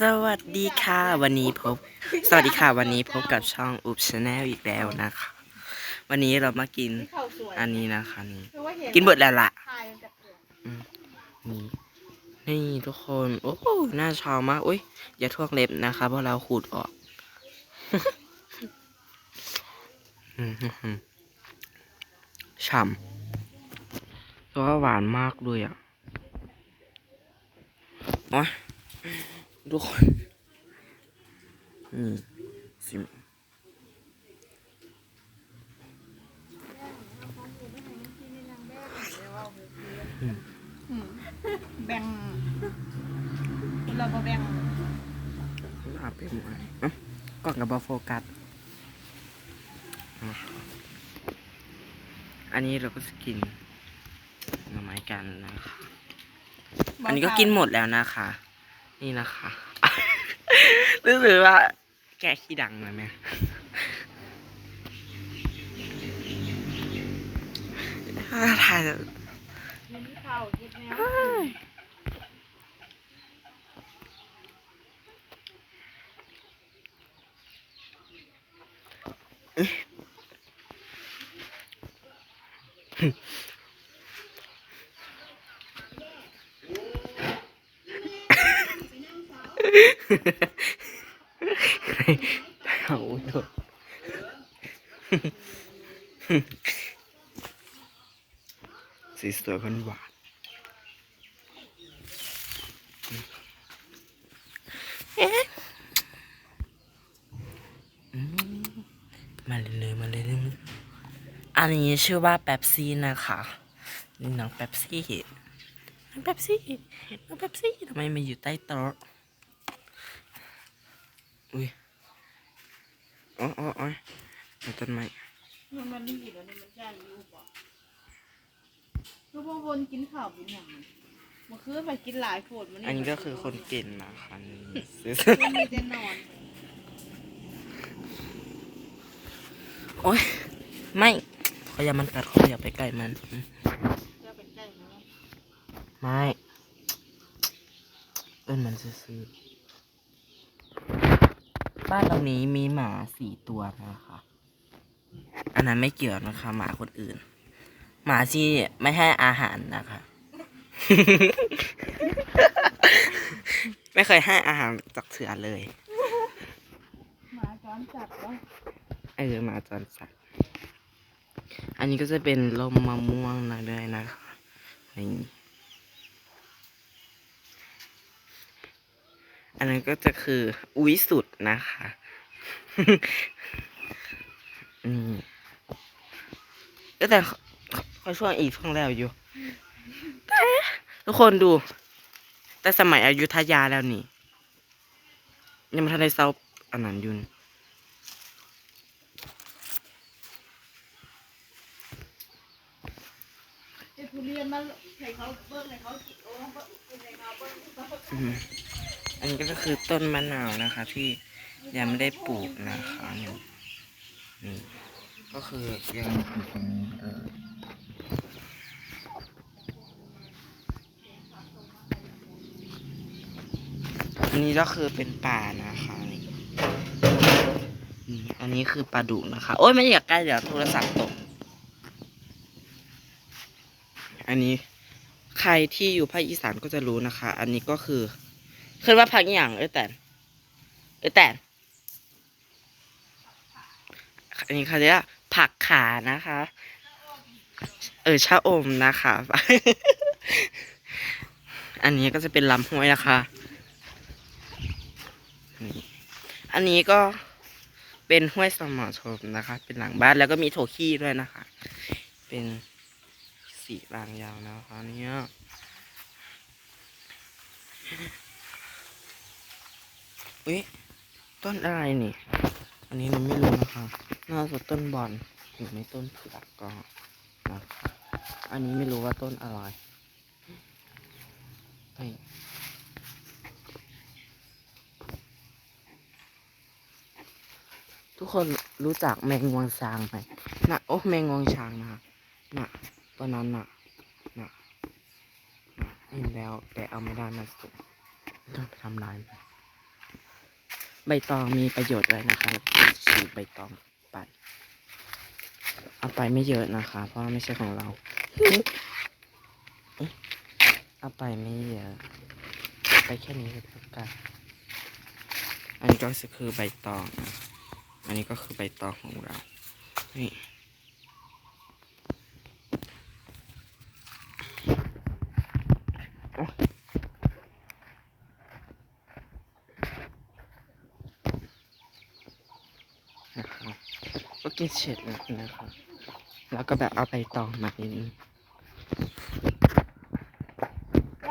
สวัสดีค่ะวันนี้พบ สวัสดีค่ะวันนี้พบกับช่องอุบชาแนลอีกแล้วนะคะ วันนี้เรามากินอันนี้นะคะนี่กินเบิดแล้วล่ะถ่ายมันจากเกลือนี่นี่ทุกคนโอ้หน่าชอมากอุ้ยอย่าท่วงเล็บนะคะเพราะเราขูดออกอืมฉ่ำแล้วก็หวานมากเลยอะโอ้ย ทุกคนนี่สิมแบ่งเราบ่แบ่งลาไปหมดเอ้าก่อนกับบอโฟกัสอะอันนี้เราก็จะกินหน่อไม้กันนะคะ อันนี้ก็กินหมดแล้วนะคะ นี่นะคะ รู้สึกว่า แกะขี้ดังเลยไหมถ่าย เอาโดดสีสวยคนหวานมาเลยเลยมาเลยเลยอันนี้ชื่อว่าแป๊บซี่นะคะนี่น้องแป๊บซี่น้องแป๊บซี่น้องแป๊บซี่ทำไมมาอยู่ใต้โต๊ะ อุ้ยอ๋ออ๋ออ๋อเอาต้นไม้มันมันนี่แล้วนี่มันย่านอยู่บ่คือบ่วนกินข้าวเป็นหยังมันมันคือไปกินหลายโพดมันอันนี้ก็คือคนเก่งนะคะนี่มันมีแต่นอน โอ๊ย ไม่เขาอย่ามันกัดเขาอย่าไปใกล้มันอืมจะเป็นใจมันไม่ เอิ้นมันซื่อๆ บ้านเรานี้มีหมาสี่ตัวนะคะ อันนั้นไม่เกี่ยวนะคะ หมาคนอื่น หมาที่ไม่ให้อาหารนะคะ ไม่เคยให้อาหารจากเสือเลย หมาจอนจัดแล้วเออหมาจรสัตว์อันนี้ก็จะเป็นลมมะม่วงนะด้วยนะคะ อันนั้นก็จะคืออุ้ยสุดนะคะอืมเอ้ยแต่เขาเขาช่วงอีกช่วงแล้วอยู่ ทุกคนดู แต่สมัยอยุธยาแล้วนี่ ยังไม่ทันได้เซาอันนั้นยุนเรียนมันให้เขาเบิ่งให้เขากินโอ้เขากินให้เขาเบิ่ง อันนี้ก็คือต้นมะนาวนะคะที่ยังไม่ได้ปลูกนะคะนี่นี่ก็คือยังปลูกตรงนี้เอออันนี้ก็คือเป็นป่านะคะนี่นี่อันนี้คือปลาดุกนะคะ โอ้ยไม่อยากใกล้เดี๋ยวโทรศัพท์ตก อันนี้ใครที่อยู่ภาคอีสานก็จะรู้นะคะ อันนี้ก็คือ คือว่าผักอย่างเออแต่นเออแต่นอันนี้เขาเรียกผักขานะคะ เออชะอมนะคะ อันนี้ก็จะเป็นลำห้วยนะคะ อันนี้ก็เป็นห้วยสมอชมนะคะ เป็นหลังบ้านแล้วก็มีโถขี้ด้วยนะคะ เป็นสีรางยาวนะคะเนี่ย อุ้ย ต้นอะไรนี่ อันนี้เราไม่รู้นะคะน่าจะต้นบอลหรือไม่ต้นเผือกก็นะคะอันนี้ไม่รู้ว่าต้นอะไรเฮ้ยทุกคนรู้จักแมงงวงช้างไหมนะโอ้แมงงวงช้างนะคะนะตัวนั้นนะนะน่ะเห็นแล้วแต่เอาไม่ได้มาสุดต้องไปทำลาย ใบตองมีประโยชน์ด้วยนะคะฉีกใบตองปัดเอาไปไม่เยอะนะคะ เพราะไม่ใช่ของเรา เอาไปไม่เยอะ ไปแค่นี้ก็เท่ากันอันนี้ก็คือใบตอง อันนี้ก็คือใบตองของเรา นี่ นะครับ ก็ตเสร็จแล้วนะครับ แล้วก็แบบเอาไปตองมานิดนึง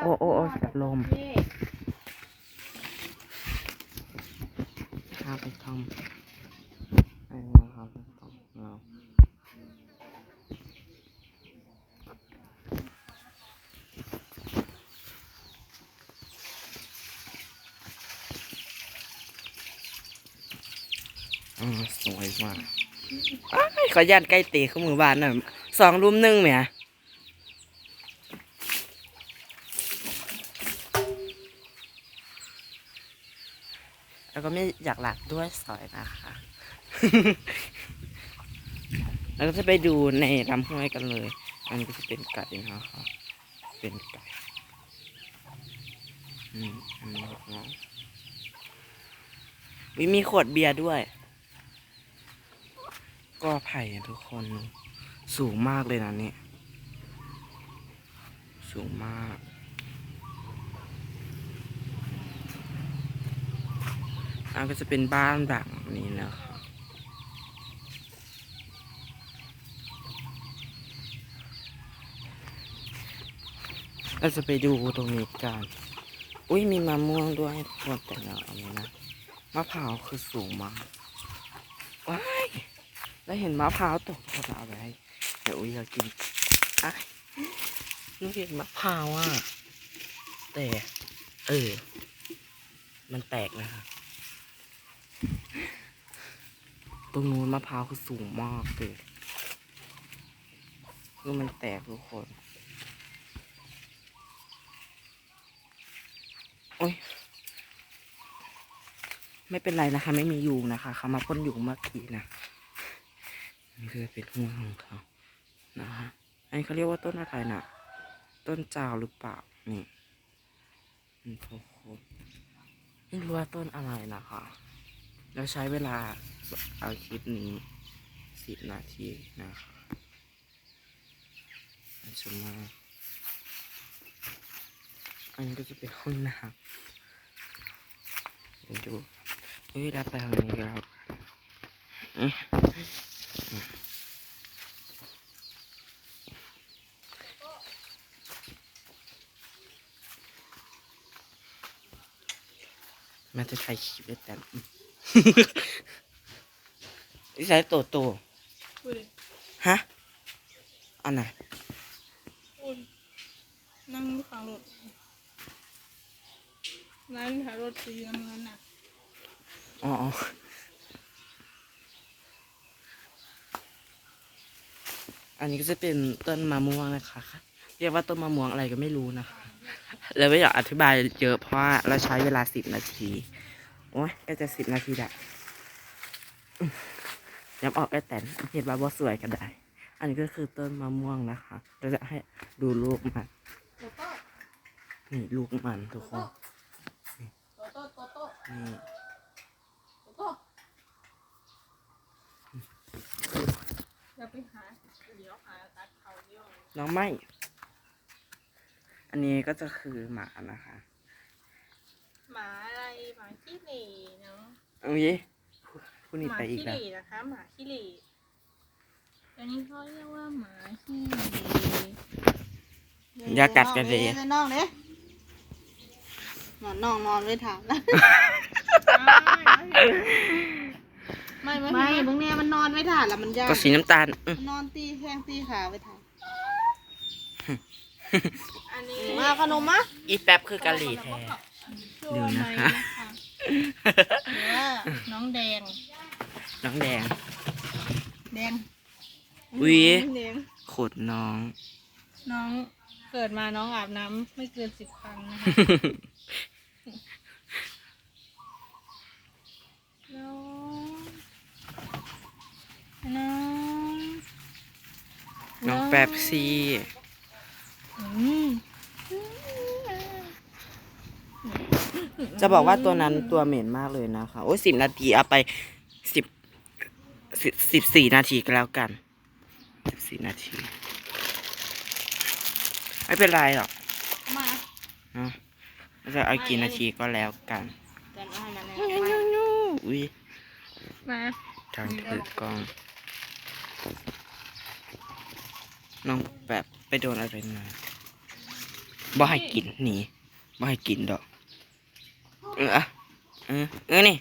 โอ้โอ้โอ้แบบลมเอาไปทำอันนี้นะครับตองเราอ๋อสวยว่ะอ้าย ขอยันใกล้ตีเขามือบ้านหน่อยสองรุมหนึ่งไหมแล้วก็ไม่อยากหลักด้วยสอยนะคะ แล้วก็จะไปดูในลำห้วยกันเลย อันนี้ก็จะเป็นไก่นะคะเป็นไก่อืมอันนี้องวิมีขวดเบียร์ด้วย ก็ไผ่ทุกคนสูงมากเลยนะเนี่ยสูงมาก อันก็จะเป็นบ้านแบบนี้นะคะ เราจะไปดูตรงนี้กัน อุ้ยมีมะม่วงด้วยทุกคนแต่เราเอาไม่นะ มะพร้าวคือสูงมากว้า แล้วเห็นมะพร้าวตกเราเอาไปให้เดี๋ยวอุ้ยอยากินอะนูเห็นมะพร้าวอะแต่ เออ มันแตกนะคะตรงนู้นมะพร้าวคือสูงมากเลยคือมันแตกทุกคน โอ้ย ไม่เป็นไรนะคะ ไม่มียุงนะคะ เขามาพ่นยุงเมื่อกี้นะ นี่คือเป็นหัวของเขานะฮะอันนี้เขาเรียกว่าต้นอะไรนะต้นจาวหรือเปล่านี่นี่ทุกคนไม่รู้ว่าต้นอะไรนะคะแล้วใช้เวลาเอาคลิปนี้สิบนาทีนะคะอาจจะมาอันนี้ก็จะเป็นห้องน้ำเดี๋ยวดูเฮ้ยรับไปทางนี้ครับอืมมัน จะใช้คลิปได้แต่นี่ใช้โตโตพูดดิฮะอันไหนพูดนั่งอยู่ข้างรถนั่งถ่ายรถสีน้ำเงินน่ะอ๋ออ๋ออันนี้ก็จะเป็นต้นมะม่วงนะคะ เรียกว่าต้นมะม่วงอะไรก็ไม่รู้นะคะ แล้วไม่อยากอธิบายเยอะเพราะว่าเราใช้เวลาสิบนาที โอ้ยก็จะสิบนาทีและย้ำออกไอแตนเห็นว่าบ่สวยก็ได้ อันนี้ก็คือต้นมะม่วงนะคะเราจะให้ดูลูกมันนี่ลูกมันทุกคนโตโต้โตโต้นี่โตโต้อย่าไปหาเดี๋ยวหาตัดเขาเดียวน้องไม่ อันนี้ก็จะคือหมานะคะ หมา หมาขี้เหร่เนาะเอางี้ผู้นี้หมาไปอีกขี้แล้วเหร่นะคะหมาขี้เหร่อันนี้เขาเรียกว่าหมาขี้เหร่อย่ากัดกันเลยไปน้องเลยนอนน้องนอนเลยถามนะไม่ไม่ไม่ไม่มึงเนี่ยมันนอนไม่ถ่านแล้วมันยากก็สีน้ำตาลอืมมันนอนตีแข้งตีขาไปถ่านอันนี้มาขนมมะอีแป๊บคือกะหรี่แท้ชื่อว่า ดูนะคะ หรือน้องแดง น้องแดง แดงอุ๊ย แดดน้อง น้องเกิดมาน้องอาบน้ำไม่เกินสิบครั้งนะคะน้องน้อง น้องแป๊บซี่ จะบอกว่าตัวนั้นตัวเหม็นมากเลยนะคะ โอ้ยสิบนาทีเอาไปสิบสิบสิบสี่นาทีก็แล้วกันสิบสี่นาที ไม่เป็นไรหรอกมาเนาะจะเอากี่นาทีก็แล้วกันกันเอาให้มันแน่อุ้ยมาทางถือกล้องน้องแบบไปโดนอะไรมาบ่ให้กินหนีบ่ให้กินดอก เอออะเออเออนี่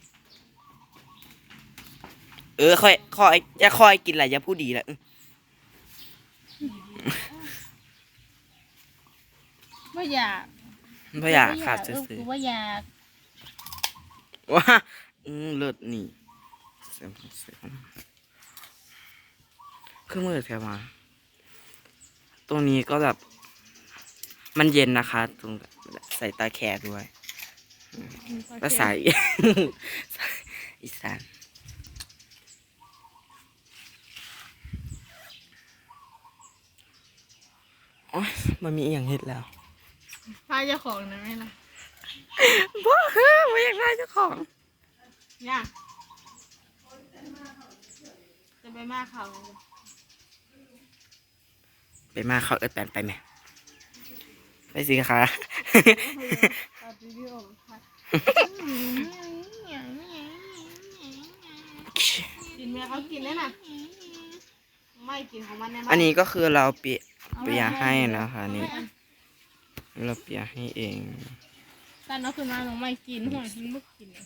เออคอยคอยอย่าคอยกินอะไรอย่าพูดดีละเออว่าอยากบ่อยากขาดเอซื้ออว่าอยากๆว้าอืมเลิศนี่เสียงเสียงคือมือแถวมา ตรงนี้ก็แบบ มันเย็นนะคะ ตรงใส่ตาแคร์ด้วย ภาษาอีสานโอ้ยมันมีอหย่างเฮ็ดแล้วพาเจ้าของนะแม่ล่ะบ่เฮ้ยไม่อยากได้เจ้าของเนี่ยจะไปมากเขาเลยไปมาเขาเอิดแปนไปไหมไปสิคะตัดวิดีโอค่ะ กินแม่เขากินได้น่ะไม่กินของมันแน่อันนี้ก็คือเราเปียเปียให้นะคะนี่เราเปียให้เอง ตอนนั้นคือมาน้องไม่กินหัวฉันไม่กินเลย